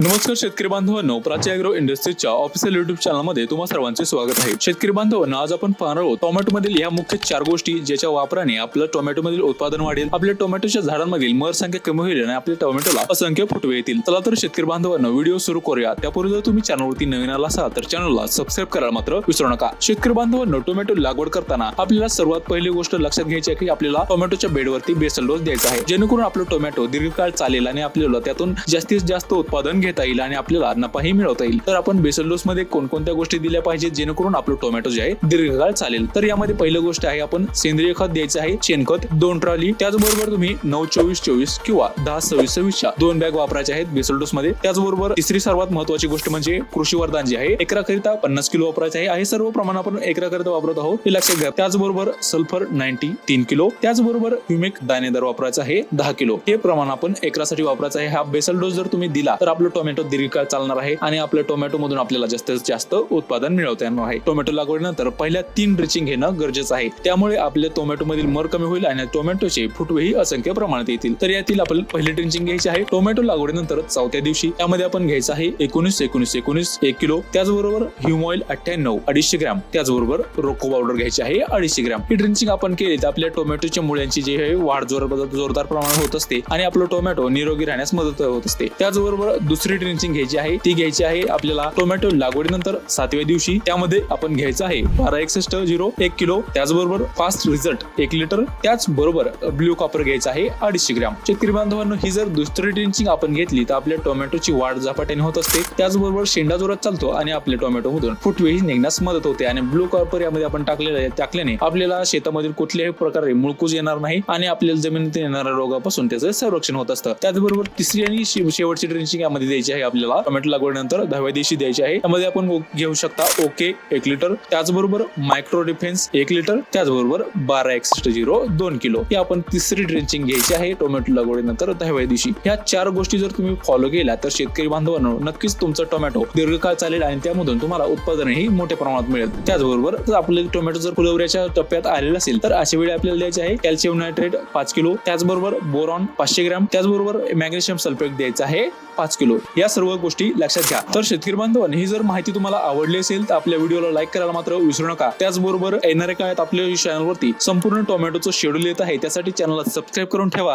नमस्कार शेतकरी बांधवांनो प्राची अॅग्रो इंडस्ट्रीजच्या ऑफिशियल युट्यूब चॅनलमध्ये तुम्हा सर्वांचे स्वागत आहे. शेतकरी बांधवांना आज आपण पाहणार आहोत टोमॅटोमधील या मुख्य चार गोष्टी ज्याच्या वापराने आपलं टोमॅटोमधील उत्पादन वाढेल. आपल्या टोमॅटोच्या झाडांमधील मर संख्या कमी होईल आणि आपल्या टोमॅटोला असंख्य फुटवे येतील. चला तर शेतकरी बांधवांना व्हिडिओ सुरू करूया. त्यापूर्वी जर तुम्ही चॅनलवरती नवीन आला असाल तर चॅनलला सबस्क्राईब करायला मात्र विसरू नका. शेतकरी बांधवांनो टोमॅटो लागवड करताना आपल्याला सर्वात पहिली गोष्ट लक्षात घ्यायची आहे की आपल्याला टोमॅटोच्या बेडवरती बेसल डोस द्यायचा आहे. जेणेकरून आपलं टोमॅटो दीर्घकाळ चालेल आणि आपल्याला त्यातून जास्तीत जास्त उत्पादन घेता येईल आणि आपल्याला नफाही मिळवता येईल. तर आपण बेसल डोस मध्ये कोणकोणत्या गोष्टी दिल्या पाहिजेत? जेणेकरून आपलं टोमॅटो जे आहे दीर्घकाळ चालेल. तर यामध्ये पहिली गोष्ट आहे आपण सेंद्रिय खत द्यायचं आहे शेणखत दोन ट्रॉली. त्याचबरोबर तुम्ही नऊ चोवीस चोवीस किंवा दहा सव्वीस सव्वीसच्या दोन बॅग वापरायचे आहेत बेसल डोस मध्ये त्याचबरोबर तिसरी सर्वात महत्वाची गोष्ट म्हणजे कृषी वरदान जे आहे एकराकरिता पन्नास किलो वापरायचे आहे. हे सर्व प्रमाण आपण एकराकरिता वापरत आहोत हे लक्षात घ्या. त्याचबरोबर सल्फर नाईन्टी तीन किलो. त्याचबरोबर ह्युमिक दाणेदार वापरायचा आहे दहा किलो. हे प्रमाण आपण एकरासाठी वापरायचं आहे. हा बेसल डोस जर तुम्ही दिला तर आपलं टोमॅटो दीर्घकाळ चालणार आहे आणि आपल्या टोमॅटो मधून आपल्याला जास्तीत जास्त उत्पादन मिळवता येणार आहे. टोमॅटो लागवडीनंतर पहिल्या तीन ड्रिचिंग घेणं गरजेचं आहे. त्यामुळे आपल्या टोमॅटो मधील मर कमी होईल आणि टोमॅटोचे फुटवेही असंख्य प्रमाणात येतील. तर यातील आपण पहिली ड्रिचिंग घ्यायची आहे. टोमॅटो लागवडीनंतर चौथ्या दिवशी त्यामध्ये आपण घ्यायचं आहे एकोणीस एकोणीस एकोणीस एक किलो. त्याचबरोबर ह्युमॉइल अठ्ठ्याण्णव अडीचशे ग्रॅम. त्याचबरोबर रोको पावडर घ्यायची आहे अडीचशे ग्रॅम. ही ड्रिंचिंग आपण केली तर आपल्या टोमॅटोच्या मुळ्यांची जी आहे वाढ जोर जोरदार प्रमाणात होत असते आणि आपलं टोमॅटो निरोगी राहण्यास मदत होत असते. त्याचबरोबर दुसरी ड्रिंचिंग घ्यायची आहे. ती घ्यायची आहे आपल्याला टोमॅटो लागवडीनंतर सातव्या दिवशी. त्यामध्ये आपण घ्यायचं आहे बारा एकसष्ट झिरो एक किलो. त्याचबरोबर फास्ट रिझल्ट एक लिटर त्याचबरोबर ब्ल्यू कॉपर घ्यायचं आहे अडीचशे ग्रॅम. शेतकरी बांधवांनो ही जर दुसरी ड्रिंचिंग आपण घेतली तर आपल्या टोमॅटोची वाढ झपाट्याने होत असते. त्याचबरोबर शेंडा जोरात चालतो आणि आपल्या टोमॅटो मधून फुटवेही निघण्यास मदत होते. आणि ब्लू कॉपर यामध्ये आपण टाकलेलं टाकल्याने आपल्याला शेतामधील कुठल्याही प्रकारे मुळकूज येणार नाही आणि आपल्याला जमिनीत येणाऱ्या रोगापासून त्याचं संरक्षण होत असतं. त्याचबरोबर तिसरी आणि शे- शेवटची ड्रिंचिंग यामध्ये द्यायची आहे आपल्याला. टोमॅटो लागवडीनंतर दहाव्या दिवशी द्यायची आहे. त्यामध्ये आपण घेऊ शकता ओके एक लिटर. त्याचबरोबर मायक्रो डिफेन्स एक लिटर. त्याचबरोबर बारा एकसष्ट झिरो दोन किलो. ही आपण तिसरी ड्रेंचिंग घ्यायची आहे टोमॅटो लागवडीनंतर दहाव्या दिवशी. ह्या चार गोष्टी जर तुम्ही फॉलो केल्या तर शेतकरी बांधवांनो नक्कीच तुमचं टोमॅटो दीर्घकाळ चालेल आणि त्यामधून तुम्हाला उत्पादनही मोठ्या प्रमाणात मिळेल. त्याचबरोबर जर आपले टोमॅटो जर फुलवऱ्याच्या टप्प्यात आलेला असेल तर अशा वेळी आपल्याला द्यायचे आहे कॅल्शियम नायट्रेट पाच किलो. त्याचबरोबर बोरॉन पाचशे ग्रॅम. त्याचबरोबर मॅग्नेशियम सल्फेट द्यायचं आहे पाच किलो. या सर्व गोष्टी लक्षात घ्या. तर शेतकरी बांधवांनी ही जर माहिती तुम्हाला आवडली असेल तर आपल्या व्हिडिओला लाईक करायला मात्र विसरू नका. त्याचबरोबर येणाऱ्या काळात आपल्या चॅनलवरती संपूर्ण टोमॅटोचं शेड्यूल येत आहे. त्यासाठी चॅनलला सबस्क्राईब करून ठेवा.